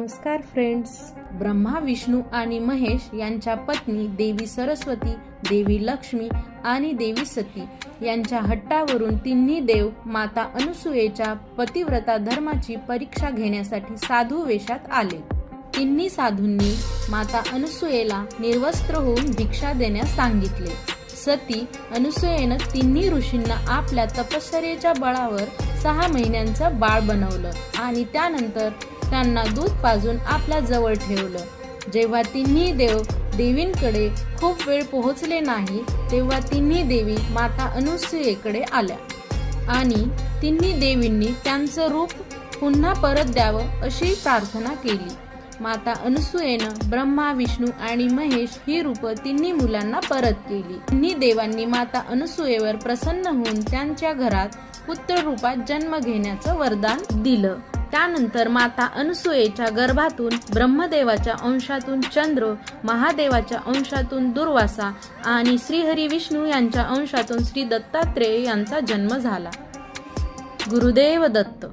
नमस्कार फ्रेंड्स ब्रह्मा विष्णू आणि महेश यांच्या पत्नी देवी सरस्वती देवी लक्ष्मी आणि देवी सती यांच्या हट्टावरून तिन्ही देव माता अनुसूयेच्या पतिव्रता धर्माची परीक्षा घेण्यासाठी साधू वेशात आले. तिन्ही साधूंनी माता अनुसुयेला निर्वस्त्र होऊन भिक्षा देण्यास सांगितले. सती अनुसूयेनं तिन्ही ऋषींना आपल्या तपश्चर्येच्या बळावर सहा महिन्यांचं बाळ बनवलं आणि त्यानंतर त्यांना दूध पाजून आपल्या जवळ ठेवलं. जेव्हा तिन्ही देव देवींकडे खूप वेळ पोहोचले नाही तेव्हा तिन्ही देवी माता अनुसूयेकडे आल्या. आणि तिन्ही देवींनी त्यांचं रूप पुन्हा परत द्यावं अशी प्रार्थना केली. माता अनुसूयेनं ब्रह्मा विष्णू आणि महेश ही रूप तिन्ही मुलांना परत केली. तिन्ही देवांनी माता अनुसुयेवर प्रसन्न होऊन त्यांच्या घरात पुत्र रूपात जन्म घेण्याचं वरदान दिलं. त्यानंतर माता अनसुयेच्या गर्भातून ब्रह्मदेवाच्या अंशातून चंद्र महादेवाच्या अंशातून दुर्वासा आणि श्रीहरी विष्णू यांच्या अंशातून श्री दत्तात्रेय यांचा जन्म झाला. गुरुदेव दत्त.